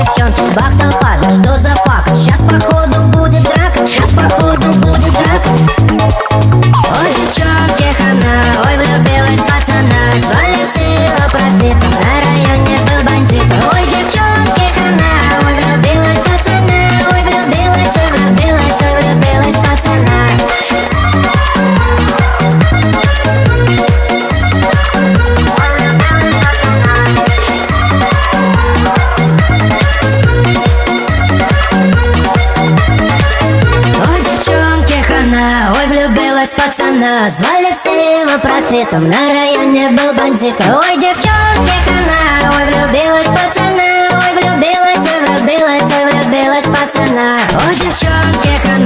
девчонки, бах толпа, да что влюбилась пацана Звали все его профитом. На районе был бандит. Ой, девчонки, хана Ой, влюбилась пацана Ой, влюбилась, ой, влюбилась, ой, влюбилась пацана. Ой, девчонки, хана.